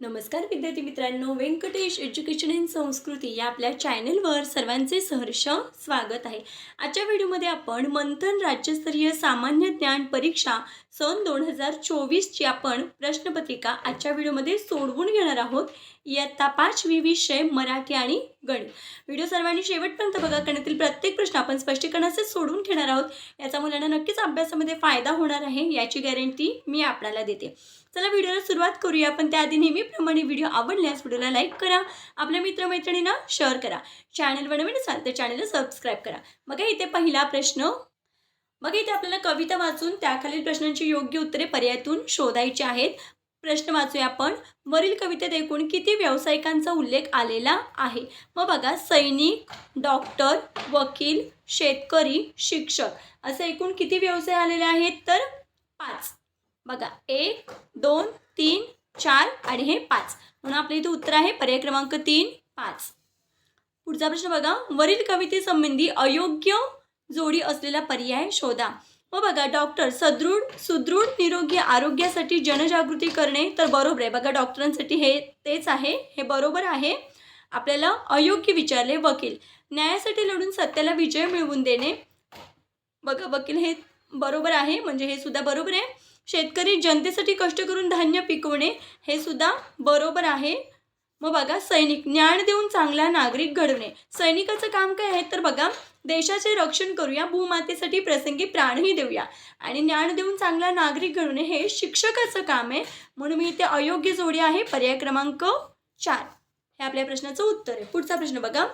नमस्कार विद्यार्थी मित्रांनो व्यंकटेश एज्युकेशन अँड संस्कृती या आपल्या चॅनलवर सर्वांचे सहर्ष स्वागत आहे. आजच्या व्हिडिओमध्ये आपण मंथन राज्यस्तरीय सामान्य ज्ञान परीक्षा सन दोन हजार चोवीसची आपण प्रश्नपत्रिका आजच्या व्हिडिओमध्ये सोडवून घेणार आहोत. इयत्ता पाचवी विषय मराठी आणि गणित. व्हिडिओ सर्वांनी शेवटपर्यंत बघा करण्यातील प्रत्येक प्रश्न आपण स्पष्टीकरणाचे सोडून घेणार आहोत. याचा मुलांना नक्कीच अभ्यासामध्ये फायदा होणार आहे याची गॅरंटी मी आपल्याला देते. चला व्हिडिओला सुरुवात करूया. पण त्याआधी नेहमीप्रमाणे व्हिडिओ आवडल्यास व्हिडिओला लाईक करा आपल्या मित्रमैत्रिणींना शेअर करा. चॅनलवर नवीन असाल तर चॅनलला सबस्क्राईब करा. मग इथे पहिला प्रश्न. मग इथे आपल्याला कविता वाचून त्याखालील प्रश्नांची योग्य उत्तरे पर्यायातून शोधायची आहेत. प्रश्न वाचूया आपण. वरील कवितेत एकूण किती व्यावसायिकांचा उल्लेख आलेला आहे? मग बघा सैनिक डॉक्टर वकील शेतकरी शिक्षक असे एकूण किती व्यवसाय आलेले आहेत? तर पाच. बघा एक दोन तीन चार आणि हे पाच. म्हणून आपल्या इथे उत्तर आहे पर्याय क्रमांक तीन पाच. पुढचा प्रश्न बघा. वरील कवितेसंबंधी अयोग्य जोडी असलेला पर्याय शोधा. मग बघा डॉक्टर सदृढ सुदृढ निरोगी आरोग्यासाठी जनजागृती करणे तर बरोबर आहे. बघा डॉक्टरांसाठी हे तेच आहे हे बरोबर आहे. आपल्याला अयोग्य विचारले वकील. न्यायासाठी लढून सत्याला विजय मिळवून देणे. बघा वकील हे बरोबर आहे म्हणजे हे सुद्धा बरोबर आहे. शेतकरी जनतेसाठी कष्ट करून धान्य पिकवणे हे सुद्धा बरोबर आहे. मग बघा सैनिक ज्ञान देऊन चांगला नागरिक घडवणे. सैनिकाचं काम काय आहे? तर बघा देशाचे रक्षण करूया भूमातेसाठी प्रसंगी प्राणही देऊया. आणि ज्ञान देऊन चांगला नागरिक घडवणे हे शिक्षकाचं काम आहे. म्हणून मी इथे अयोग्य जोडी आहे. पर्याय क्रमांक चार. हे आपल्या प्रश्नाचं उत्तर आहे. पुढचा प्रश्न बघा.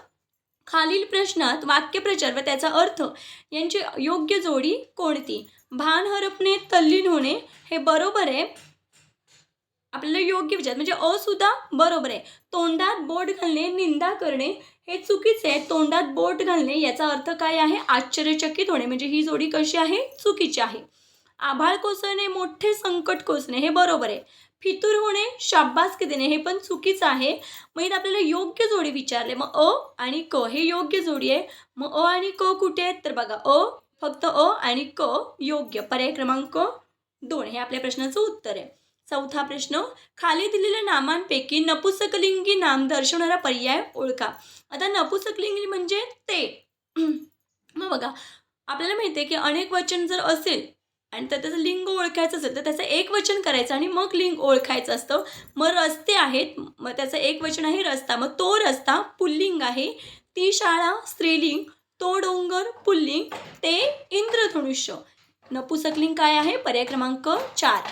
खालील प्रश्नात वाक्यप्रचार व त्याचा अर्थ यांची योग्य जोडी कोणती? भान हरपणे तल्लीन होणे हे बरोबर आहे. आपल्याला योग्य विचार म्हणजे अ सुद्धा बरोबर आहे. तोंडात बोट घालणे निंदा करणे हे चुकीचे आहे. तोंडात बोट घालणे याचा अर्थ काय आहे? आश्चर्यचकित होणे म्हणजे ही जोडी कशी आहे? चुकीची आहे. आभाळ कोसळणे मोठे संकट कोसणे हे बरोबर आहे. फितूर होणे शाब्बासकी देणे हे पण चुकीचं आहे. मग इथं आपल्याला योग्य जोडी विचारले. मग अ आणि क हे योग्य जोडी आहे. मग अ आणि क कुठे आहेत? तर बघा अ फक्त अ आणि क योग्य. पर्याय क्रमांक दोन हे आपल्या प्रश्नाचं उत्तर आहे. चौथा प्रश्न खाली दिलेल्या नामांपैकी नपुसकलिंगी नाम दर्शवणारा पर्याय ओळखा. आता नपुसकलिंगी म्हणजे ते. मग बघा आपल्याला माहिती आहे की अनेक वचन जर असेल आणि तर त्याचं लिंग ओळखायचं असेल तर त्याचं एक वचन करायचं आणि मग लिंग ओळखायचं असतं. मग रस्ते आहेत मग त्याचं एक वचन आहे रस्ता. मग तो रस्ता पुल्लिंग आहे. ती शाळा स्त्रीलिंग तो डोंगर पुल्लिंग ते इंद्रधनुष्य. नपुसकलिंग काय आहे? पर्याय क्रमांक चार.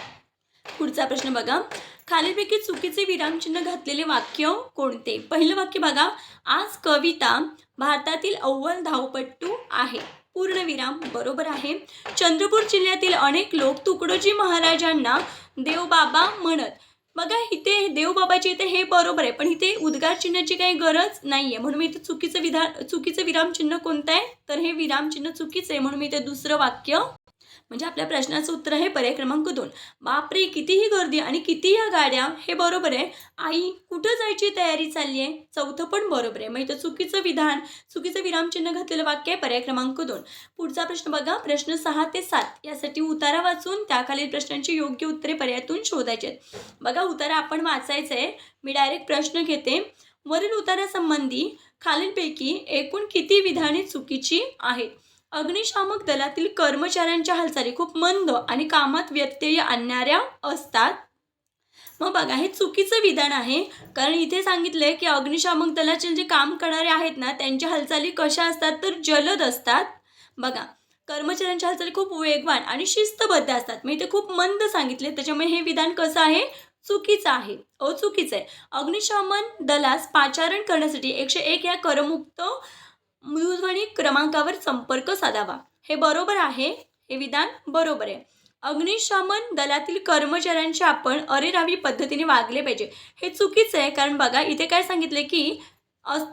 पुढचा प्रश्न बघा. खालीलपैकी चुकीचे विरामचिन्ह घातलेले वाक्य कोणते? पहिलं वाक्य बघा. आज कविता भारतातील अव्वल धावपट्टू आहे. पूर्णविराम बरोबर आहे. चंद्रपूर जिल्ह्यातील अनेक लोक तुकडोजी महाराजांना देवबाबा म्हणत. बघा इथे देवबाबाची इथे हे बरोबर आहे पण इथे उद्गार चिन्हाची काही गरज नाही आहे म्हणून मी इथे चुकीचं विधान चुकीचं विरामचिन्ह कोणतं आहे? तर हे विरामचिन्ह चुकीचं आहे. म्हणून मी इथे दुसरं वाक्य म्हणजे आपल्या प्रश्नाचं उत्तर आहे पर्याय क्रमांक दोन. बापरे कितीही गर्दी आणि किती या गाड्या हे बरोबर आहे. आई कुठं जायची तयारी चालली आहे? चौथं पण बरोबर आहे. मग इथं चुकीचं विधान चुकीचं विरामचिन्ह घातलेलं वाक्य आहे पर्याय क्रमांक दोन. पुढचा प्रश्न बघा. प्रश्न सहा ते सात. यासाठी उतारा वाचून त्याखालील प्रश्नांची योग्य उत्तरे पर्यायातून शोधायचे आहेत. बघा उतारा आपण वाचायचं आहे. मी डायरेक्ट प्रश्न घेते. वरील उतारासंबंधी खालीलपैकी एकूण किती विधाने चुकीची आहेत? अग्निशामक दलातील कर्मचाऱ्यांच्या हालचाली खूप मंद आणि कामात व्यत्यय आणणाऱ्या असतात. मग बघा हे चुकीचं विधान आहे. कारण इथे सांगितलंय की अग्निशामक दलाचे जे काम करणारे आहेत ना त्यांच्या हालचाली कशा असतात तर जलद असतात. बघा कर्मचाऱ्यांच्या हालचाली खूप वेगवान आणि शिस्तबद्ध असतात. मी इथे खूप मंद सांगितले त्याच्यामुळे हे विधान कसं आहे? चुकीचं आहे. अ चुकीचं आहे. अग्निशमन दलास पाचारण करण्यासाठी एकशे एक या करमुक्त दूरध्वनी क्रमांकावर संपर्क साधावा. हे बरोबर आहे हे विधान बरोबर आहे. अग्निशमन दलातील कर्मचाऱ्यांशी आपण अरेरावी पद्धतीने वागले पाहिजे. हे चुकीचं आहे कारण बघा इथे काय सांगितले की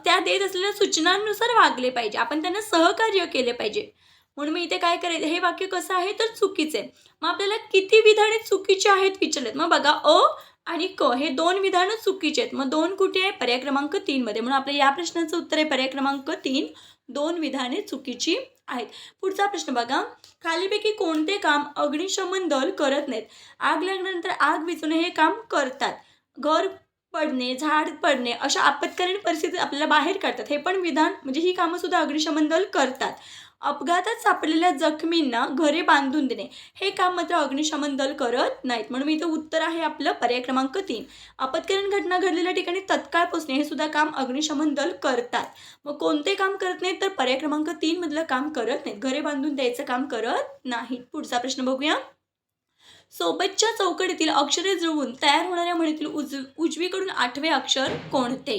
त्या देत असलेल्या सूचनांनुसार वागले पाहिजे. आपण त्यांना सहकार्य केले पाहिजे. म्हणून मी इथे काय करायचं हे वाक्य कसं आहे तर चुकीचं आहे. मग आपल्याला किती विधाने चुकीचे आहेत विचारलेत. मग बघा अ आणि क हे दोन विधानं चुकीचे आहेत. मग दोन कुठे आहे? पर्याय क्रमांक तीनमध्ये म्हणून आपल्या या प्रश्नाचं उत्तर आहे पर्याय क्रमांक तीन. दोन विधाने चुकीची आहेत. पुढचा प्रश्न बघा. खालीपैकी कोणते काम अग्निशमन दल करत नाहीत? आग लागल्यानंतर आग विझवणे हे काम करतात. घर पडणे झाड पडणे अशा आपत्कालीन परिस्थितीत आपल्याला बाहेर काढतात. हे पण विधान म्हणजे ही कामं सुद्धा अग्निशमन दल करतात. अपघातात सापडलेल्या जखमींना घरे बांधून देणे. हे काम मात्र अग्निशमन दल करत नाहीत. म्हणून इथं उत्तर आहे आपलं पर्याय क्रमांक तीन. आपत्कालीन घटना घडलेल्या ठिकाणी तत्काळ पोचणे हे सुद्धा काम अग्निशमन दल करतात. मग कोणते काम करत नाहीत तर पर्याय क्रमांक तीन मधलं काम करत नाहीत. घरे बांधून द्यायचं काम करत नाहीत. पुढचा प्रश्न बघूया. सोबतच्या चौकटीतील अक्षरे जुळवून तयार होणाऱ्या म्हणीतील उज उजवीकडून आठवे अक्षर कोणते?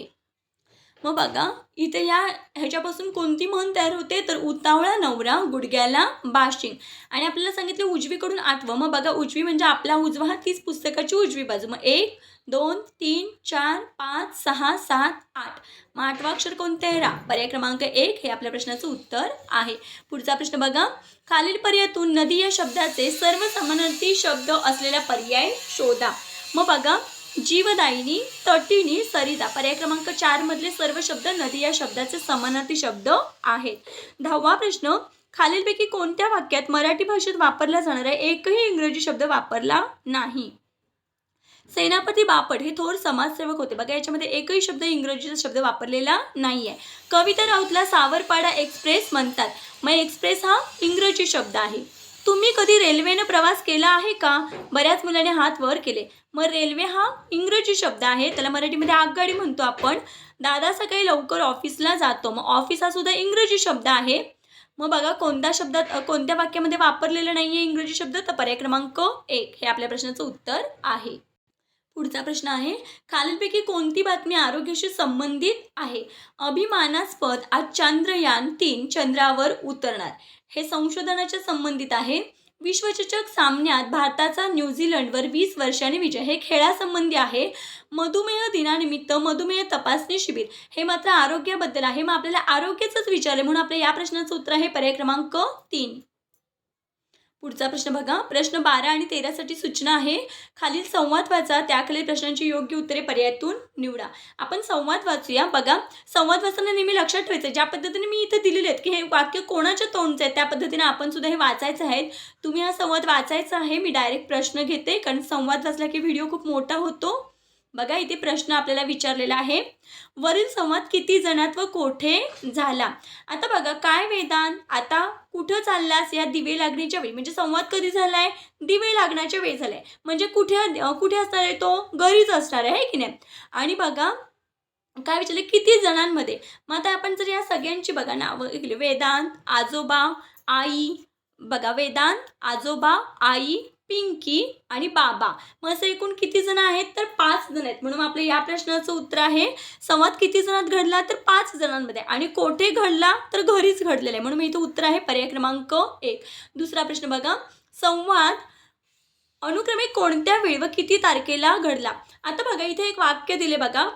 मग बघा इथे या ह्याच्यापासून कोणती म्हण तयार होते? तर उतावळा नवरा गुडघ्याला बाशिंग. आणि आपल्याला सांगितले उजवीकडून आठवं. मग बघा उजवी म्हणजे आपला उजवा हा तीच पुस्तकाची उजवी बाजू. मग एक दोन तीन चार पाच सहा सात आठ. मग आठवा अक्षर कोणते आहे? रा. पर्याय क्रमांक एक हे आपल्या प्रश्नाचं उत्तर आहे. पुढचा प्रश्न बघा. खालील पर्यायातून नदी या शब्दाचे सर्व समानार्थी शब्द असलेला पर्याय शोधा. मग बघा जीवदायिनी तटिनी सरिता. पर्याय क्रमांक चार मधले सर्व शब्द नदी या शब्दाचे समानार्थी शब्द आहेत. दहावा प्रश्न खालीलपैकी कोणत्या वाक्यात मराठी भाषेत वापरला जाणारा एकही इंग्रजी शब्द वापरला नाही? सेनापती बापट हे थोर समाजसेवक होते. बघा याच्यामध्ये एकही शब्द इंग्रजीचा शब्द वापरलेला नाही आहे कविता राऊतला सावरपाडा एक्सप्रेस म्हणतात. मग एक्सप्रेस हा इंग्रजी शब्द आहे. तुम्ही कधी रेल्वेनं प्रवास केला आहे का? बऱ्याच मुलांनी हात वर केले. मग रेल्वे हा इंग्रजी शब्द आहे. त्याला मराठीमध्ये आगगाडी म्हणतो आपण. दादा सकाळी लवकर ऑफिसला जातो. मग ऑफिस हा सुद्धा इंग्रजी शब्द आहे. मग बघा कोणत्या शब्दात कोणत्या वाक्यामध्ये वापरलेलं नाही आहे इंग्रजी शब्द? तर पर्याय क्रमांक एक हे आपल्या प्रश्नाचं उत्तर आहे. पुढचा प्रश्न आहे खालीलपैकी कोणती बातमी आरोग्याशी संबंधित आहे? अभिमानास्पद आज चंद्रयान तीन चंद्रावर उतरणार. हे संशोधनाच्या संबंधित आहे. विश्वचषक सामन्यात भारताचा न्यूझीलंडवर वीस वर्षांनी विजय. हे खेळासंबंधी आहे. मधुमेह दिनानिमित्त मधुमेह तपासणी शिबिर. हे मात्र आरोग्याबद्दल आहे. मग आपल्याला आरोग्याचंच विचारले म्हणून आपल्या या प्रश्नाचं उत्तर आहे पर्याय क्रमांक तीन. पुढचा प्रश्न बघा. प्रश्न बारा आणि तेरासाठी सूचना आहे. खालील संवाद वाचा. त्याखालील प्रश्नांची योग्य उत्तरे पर्यायातून निवडा. आपण संवाद वाचूया. बघा. संवाद वाचताना नेहमी लक्षात ठेवायचं. ज्या पद्धतीने मी इथं दिलेले आहेत की हे वाक्य कोणाच्या तोंडचं आहे त्या पद्धतीने आपण सुद्धा हे वाचायचं आहे. तुम्ही हा संवाद वाचायचा आहे. मी डायरेक्ट प्रश्न घेते. कारण संवाद वाचला की व्हिडिओ खूप मोठा होतो. बघा इथे प्रश्न आपल्याला विचारलेला आहे. वरील संवाद किती जणात व कोठे झाला? आता बघा काय वेदांत आता कुठं चाललास या दिवे लागण्याच्या वेळी? म्हणजे संवाद कधी झालाय? दिवे लागण्याच्या वेळी झालाय. म्हणजे कुठे कुठे असणार आहे तो? घरीच असणार आहे की नाही? आणि बघा काय विचारले? किती जणांमध्ये? मग आता आपण जर या सगळ्यांची बघा नावं केली वेदांत आजोबा आई. बघा वेदांत आजोबा आई पिंकी आणि बाबा. मग असं एकूण किती जण आहेत? तर पाच जण आहेत. म्हणून आपल्या या प्रश्नाचं उत्तर आहे संवाद किती जणात घडला तर पाच जणांमध्ये. आणि कोठे घडला तर घरीच घडलेला आहे. म्हणून मी इथं उत्तर आहे पर्याय क्रमांक एक. दुसरा प्रश्न बघा. संवाद अनुक्रमे कोणत्या वेळी व किती तारखेला घडला? आता बघा इथे एक वाक्य दिले बघा.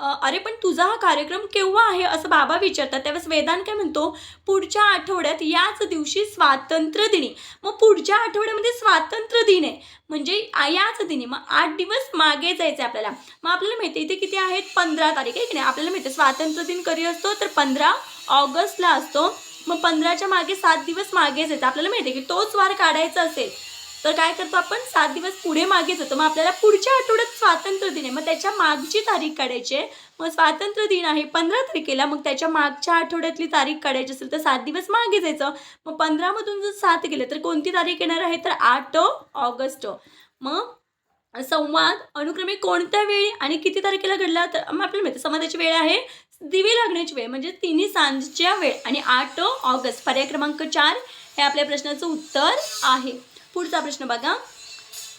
अरे पण तुझा हा कार्यक्रम केव्हा आहे असं बाबा विचारतात. त्यावेळेस वेदांत काय म्हणतो? पुढच्या आठवड्यात याच दिवशी स्वातंत्र्य दिनी. मग पुढच्या आठवड्यामध्ये स्वातंत्र्य दिन आहे. म्हणजे याच दिनी. मग आठ दिवस मागे जायचं आहे आपल्याला. मग आपल्याला माहिती आहे इथे किती आहेत? पंधरा तारीख आहे की नाही? आपल्याला माहिती आहे स्वातंत्र्य दिन कधी असतो? तर पंधरा ऑगस्टला असतो. मग पंधराच्या मागे सात दिवस मागे जायचं आपल्याला माहिती आहे की तोच वार काढायचा असेल. तर काय करतो आपण? सात दिवस पुढे मागे जातो. मग आपल्याला पुढच्या आठवड्यात स्वातंत्र्य दिन आहे. मग त्याच्या मागची तारीख काढायची आहे. मग स्वातंत्र्य दिन आहे पंधरा तारखेला. मग त्याच्या मागच्या आठवड्यातली तारीख काढायची असेल तर सात दिवस मागे जायचं. मग पंधरामधून जर सात गेले तर कोणती तारीख येणार आहे? तर आठ ऑगस्ट. मग संवाद अनुक्रमे कोणत्या वेळी आणि किती तारखेला घडला? तर मग आपल्याला माहिती संवादाची वेळ आहे दिवे लागण्याची वेळ म्हणजे तिन्ही सांजच्या वेळ. आणि आठ ऑगस्ट पर्याय क्रमांक चार हे आपल्या प्रश्नाचं उत्तर आहे. पुढचा प्रश्न बघा.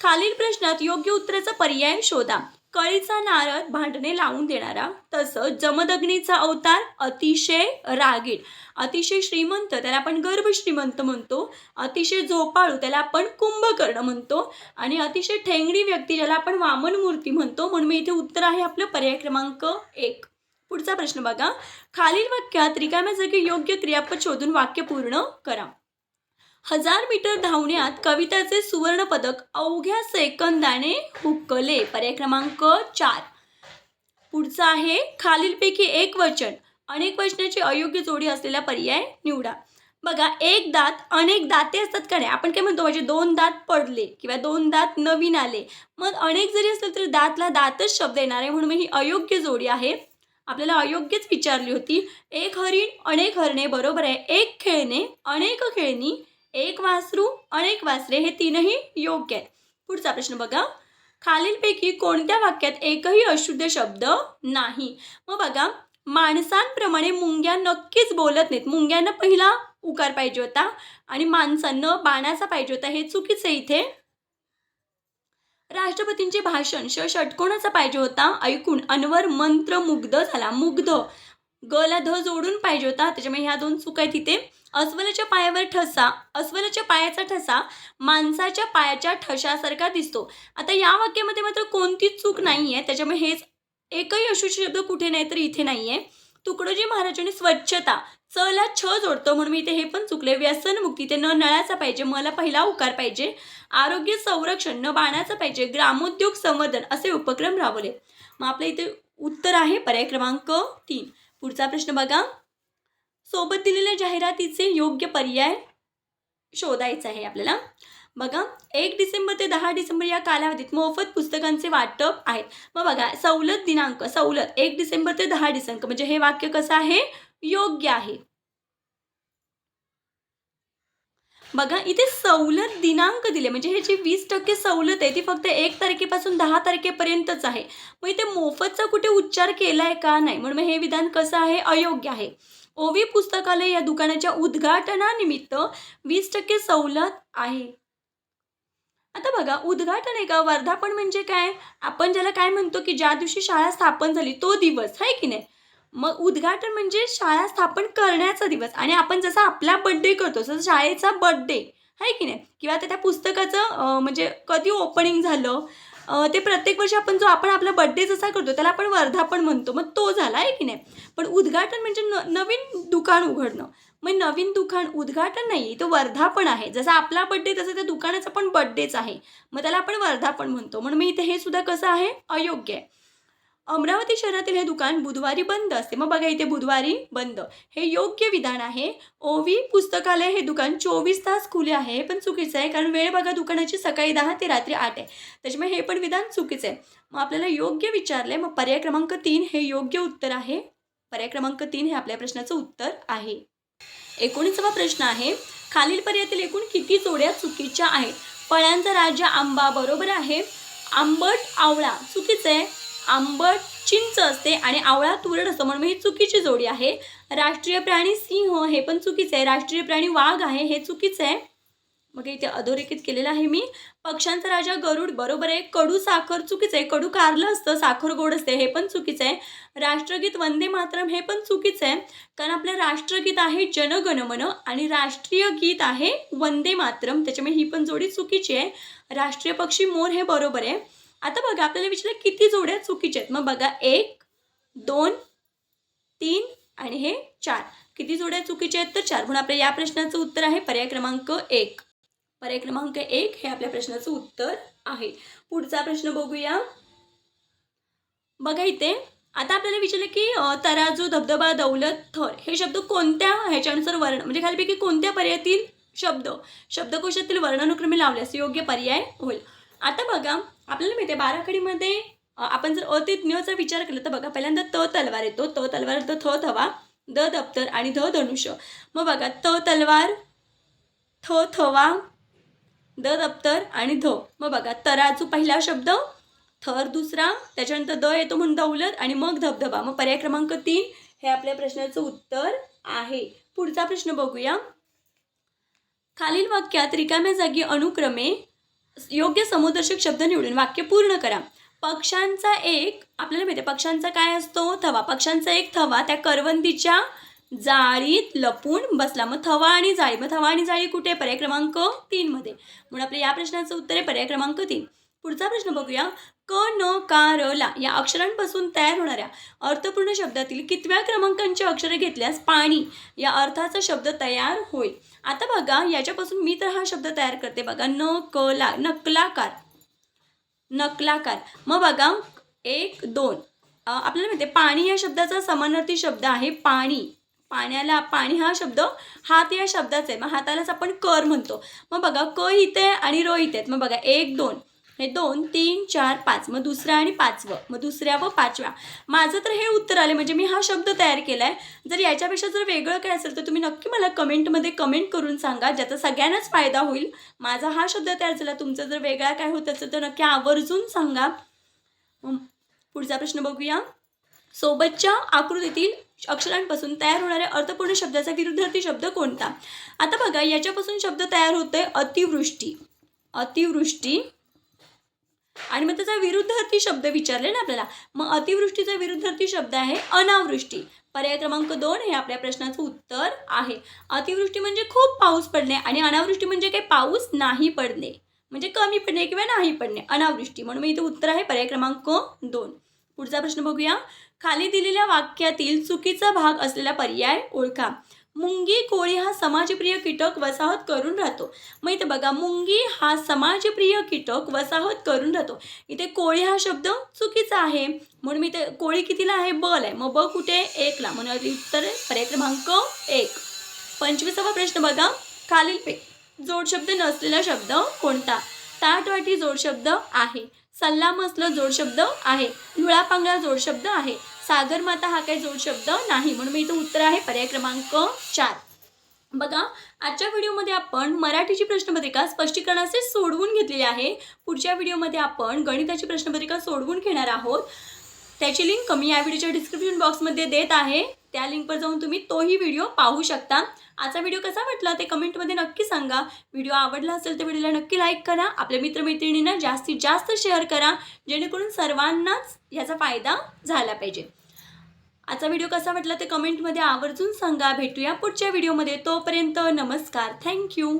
खालील प्रश्नात योग्य उत्तराचा पर्याय शोधा. कळीचा नारद भांडणे लावून देणारा तसंच जमदग्नीचा अवतार अतिशय रागीट. अतिशय श्रीमंत त्याला आपण गर्भ श्रीमंत म्हणतो. अतिशय झोपाळू त्याला आपण कुंभकर्ण म्हणतो. आणि अतिशय ठेंगडी व्यक्ती ज्याला आपण वामन मूर्ती म्हणतो. म्हणून मी इथे उत्तर आहे आपलं पर्याय क्रमांक एक. पुढचा प्रश्न बघा. खालील वाक्यात रिकाम्या जागी योग्य क्रियापद शोधून वाक्य पूर्ण करा. हजार मीटर धावण्यात कविताचे सुवर्ण पदक अवघ्या सेकंदाने हुकले पर्याय क्रमांक चार. पुढचा आहे खालीलपैकी एक वचन. अनेक वचनाची अयोग्य जोडी असलेला पर्याय निवडा. बघा एक दात अनेक दाते असतात का नाही? आपण काय म्हणतो म्हणजे दोन दात पडले किंवा दोन दात नवीन आले. मग अनेक जरी असलं तरी दातला दातच शब्द येणार आहे म्हणून ही अयोग्य जोडी आहे. आपल्याला अयोग्यच विचारली होती. एक हरिण अनेक हरणे बरोबर आहे. एक खेळणे अनेक खेळणी एक वासरू अनेक वासरे हे तीनही योग्य आहेत. पुढचा प्रश्न बघा. खालीलपैकी कोणत्या वाक्यात एकही अशुद्ध शब्द नाही? मग बघा. माणसांप्रमाणे मुंग्या नक्कीच बोलत नाहीत. मुंग्यांना पहिला उकार पाहिजे होता आणि माणसांना बाणाचा पाहिजे होता. हे चुकीचं आहे इथे. राष्ट्रपतींचे भाषण श षटकोणाचा पाहिजे होता. ऐकून अनवर मंत्र मुग्ध झाला. मुग्ध. गला ध जोडून पाहिजे होता. त्याच्यामुळे ह्या दोन चूक आहेत तिथे अस्वलाच्या पायावर ठसा अस्वलाच्या पायाचा ठसा माणसाच्या पायाच्या ठशासारखा दिसतो. आता या वाक्यामध्ये मात्र कोणतीच चूक नाही आहे त्याच्यामुळे हेच एकही अशुद्ध शब्द कुठे नाही तर इथे नाही आहे तुकडोजी महाराजांनी स्वच्छता चला छ जोडतो म्हणून मी इथे हे पण चुकले. व्यसनमुक्ती ते न नळाचा पाहिजे मला पहिला उकार पाहिजे. आरोग्य संरक्षण न बाणाचं पाहिजे ग्रामोद्योग संवर्धन असे उपक्रम राबवले. मग आपल्या इथे उत्तर आहे पर्याय क्रमांक तीन. पुढचा प्रश्न बघा. सोबत दिलेल्या जाहिरातीचे योग्य पर्याय शोधायचं आहे आपल्याला. बघा एक डिसेंबर ते दहा डिसेंबर या कालावधीत मोफत पुस्तकांचे वाटप आहेत मग बघा सवलत दिनांक सवलत एक डिसेंबर ते दहा डिसेंबर म्हणजे हे वाक्य कसं आहे? योग्य आहे. बघा इथे सवलत दिनांक दिले. म्हणजे हे जी वीस टक्के सवलत आहे ती फक्त एक तारखेपासून दहा तारखेपर्यंतच आहे. मग इथे मोफतचा कुठे उच्चार केलाय का नाही? म्हणून मग हे विधान कसं आहे? अयोग्य आहे. ओवी पुस्तकालय या दुकानाच्या उद्घाटनानिमित्त वीस टक्के सवलत आहे. आता बघा उद्घाटन आहे का? वर्धापन म्हणजे काय? आपण ज्याला काय म्हणतो की ज्या दिवशी शाळा स्थापन झाली तो दिवस आहे की नाही? मग उद्घाटन म्हणजे शाळा स्थापन करण्याचा दिवस. आणि आपण जसा आपला बड्डे करतो तसं शाळेचा बड्डे आहे की नाही? किंवा त्या त्या पुस्तकाचं म्हणजे कधी ओपनिंग झालं ते प्रत्येक वर्षी आपण जो आपण आपला बड्डे जसा करतो त्याला आपण वर्धापन म्हणतो. मग तो झाला आहे की नाही? पण उद्घाटन म्हणजे न नवीन दुकान उघडणं. मग नवीन दुकान उद्घाटन नाही तो वर्धापन आहे. जसा आपला बड्डे तसं त्या दुकानाचा पण बड्डेच आहे. मग त्याला आपण वर्धापन म्हणतो. म्हणून मी इथे हे सुद्धा कसं आहे? अयोग्य आहे. अमरावती शहरातील हे दुकान बुधवारी बंद असते. मग बघा इथे बुधवारी बंद. हे योग्य विधान आहे. ओवी पुस्तकालय हे दुकान चोवीस तास खुले आहे. हे पण चुकीचं आहे कारण वेळ बघा दुकानाची सकाळी दहा ते रात्री आठ आहे. त्याच्यामुळे हे पण विधान चुकीचं आहे. मग आपल्याला योग्य विचारलंय. मग पर्याय क्रमांक तीन हे योग्य उत्तर आहे. पर्याय क्रमांक तीन हे आपल्या प्रश्नाचं उत्तर आहे. एकोणीसावा प्रश्न आहे खालील पर्यायातील एकूण किती जोड्या चुकीच्या आहेत? फळ्यांचा राजा आंबा बरोबर आहे. आंबट आवळा चुकीचं आहे. आंबट चिंच असते आणि आवळा तुरड असतो. म्हणून ही चुकीची जोडी आहे. राष्ट्रीय प्राणी सिंह हे पण चुकीचं आहे. राष्ट्रीय प्राणी वाघ आहे हे चुकीचं आहे. मग इथे अधोरेखित केलेलं आहे मी. पक्ष्यांचा राजा गरुड बरोबर आहे. कडू साखर चुकीचं आहे. कडू कारलं असतं साखर गोड असते हे पण चुकीचं आहे. राष्ट्रगीत वंदे मातरम हे पण चुकीचं आहे. कारण आपलं राष्ट्रगीत आहे जनगणमन आणि राष्ट्रीय गीत आहे वंदे मातरम. त्याच्यामुळे ही पण जोडी चुकीची आहे. राष्ट्रीय पक्षी मोर हे बरोबर आहे. आता बघा आपल्याला विचारलं किती जोड्या चुकीच्या आहेत. मग बघा एक दोन तीन आणि हे चार. किती जोड्या चुकीच्या आहेत तर चार. म्हणून आपल्या या प्रश्नाचं उत्तर आहे पर्याय क्रमांक एक. पर्याय क्रमांक एक हे आपल्या प्रश्नाचं उत्तर आहे. पुढचा प्रश्न बघूया. बघा इथे आता आपल्याला विचारलं की तराजू धबधबा दौलत थर हे शब्द कोणत्या ह्याच्यानुसार वर्ण म्हणजे खालीपैकी कोणत्या पर्यायातील शब्द शब्दकोशातील वर्णानुक्रमे लावल्यास योग्य पर्याय होईल. आता बघा आपल्याला माहिती आहे बाराखडीमध्ये आपण जर अ ते विचार केला तर बघा पहिल्यांदा त तलवार येतो. त तलवार तर थ थवा द दप्तर आणि ध धनुष्य. मग बघा त तलवार थ थवा द दप्तर आणि ध. मग बघा तराजू पहिला शब्द थर दुसरा त्याच्यानंतर द येतो म्हणून दौलत आणि मग धबधबा. मग पर्याय क्रमांक तीन हे आपल्या प्रश्नाचं उत्तर आहे. पुढचा प्रश्न बघूया. खालील वाक्यात रिकाम्या जागी अनुक्रमे योग्य समुदर्शक शब्द निवडून वाक्य पूर्ण करा. पक्ष्यांचा एक आपल्याला माहिती आहे पक्ष्यांचा काय असतो? थवा. पक्ष्यांचा एक थवा त्या करवंदीच्या जाळीत लपून बसला. मग थवा आणि जाळी. मग थवा आणि जाळी कुठे पर्याय क्रमांक तीन मध्ये. म्हणून आपल्या या प्रश्नाचं उत्तर आहे पर्याय क्रमांक तीन. पुढचा प्रश्न बघूया. क न का र ला या अक्षरांपासून तयार होणाऱ्या अर्थपूर्ण शब्दातील कितव्या क्रमांकांची अक्षरे घेतल्यास पाणी या अर्थाचा शब्द तयार होईल? आता बघा याच्यापासून मी तर हा शब्द तयार करते बघा. न कला नकलाकार. नकलाकार. मग बघा एक दोन. आपल्याला माहिती आहे पाणी या शब्दाचा समानार्थी शब्द आहे पाणी. पाण्याला पाणी हा शब्द हात या शब्दाचा आहे. मग हातालाच आपण कर म्हणतो. मग बघा क इथे आहे आणि र इथे आहेत. मग बघा एक दोन. हे दोन तीन चार पाच. मग दुसरं आणि पाचवं. मग दुसऱ्या व पाचव्या. माझं तर हे उत्तर आले म्हणजे मी हा शब्द तयार केला आहे जर याच्यापेक्षा जर वेगळं काय असेल तर तुम्ही नक्की मला कमेंटमध्ये कमेंट करून सांगा ज्याचा सगळ्यांनाच फायदा होईल. माझा हा शब्द तयार झाला. तुमचा जर वेगळा काय होत असेल तर नक्की आवर्जून सांगा. पुढचा प्रश्न बघूया. सोबतच्या आकृतीतील अक्षरांपासून तयार होणाऱ्या अर्थपूर्ण शब्दाचा विरुद्धार्थी शब्द कोणता? आता बघा याच्यापासून शब्द तयार होतोय अतिवृष्टी. अतिवृष्टी आणि मग त्याचा विरुद्धार्थी शब्द विचारले ना आपल्याला. मग अतिवृष्टीचा विरुद्धार्थी शब्द आहे अनावृष्टी. पर्याय क्रमांक दोन हे आपल्या प्रश्नाचं उत्तर आहे. अतिवृष्टी म्हणजे खूप पाऊस पडणे आणि अनावृष्टी म्हणजे काही पाऊस नाही पडणे. म्हणजे कमी पडणे किंवा नाही पडणे अनावृष्टी. म्हणून इथे उत्तर आहे पर्याय क्रमांक दोन. पुढचा प्रश्न बघूया. खाली दिलेल्या वाक्यातील चुकीचा भाग असलेला पर्याय ओळखा. मुंगी कोळी हा समाजप्रिय कीटक वसाहत करून राहतो. मग इथे बघा मुंगी हा समाजप्रिय कीटक वसाहत करून राहतो. इथे कोळी हा शब्द चुकीचा आहे. म्हणून मी ते कोळी कितीला आहे? बल आहे. मग ब कुठे? एकला म्हणून उत्तर पर्याय क्रमांक एक. पंचवीसावा प्रश्न बघा. खालील पे जोडशब्द नसलेला शब्द कोणता? ताटवाटी जोडशब्द आहे. सल्लामसलं जोडशब्द आहे. लुळा पांगळा जोडशब्द आहे. सागरमाता हा काही जोडशब्द नाही. म्हणून मी इथं उत्तर आहे पर्याय क्रमांक चार. बघा आजच्या व्हिडिओमध्ये आपण मराठीची प्रश्नपत्रिका स्पष्टीकरणाचे सोडवून घेतलेली आहे. पुढच्या व्हिडिओमध्ये आपण गणिताची प्रश्नपत्रिका सोडवून घेणार आहोत. त्याची लिंक मी या व्हिडिओच्या डिस्क्रिप्शन बॉक्समध्ये देत आहे. त्या लिंकवर जाऊन तुम्ही तोही व्हिडिओ पाहू शकता. आजचा व्हिडिओ कसा वाटला ते कमेंटमध्ये नक्की सांगा. व्हिडिओ आवडला असेल तर व्हिडिओला नक्की लाईक करा. आपल्या मित्रमैत्रिणींना जास्तीत जास्त शेअर करा. जेणेकरून सर्वांनाच ह्याचा फायदा झाला पाहिजे. आजचा व्हिडिओ कसा वाटला ते कमेंटमध्ये आवर्जून सांगा. भेटूया पुढच्या व्हिडिओमध्ये तोपर्यंत नमस्कार. थँक्यू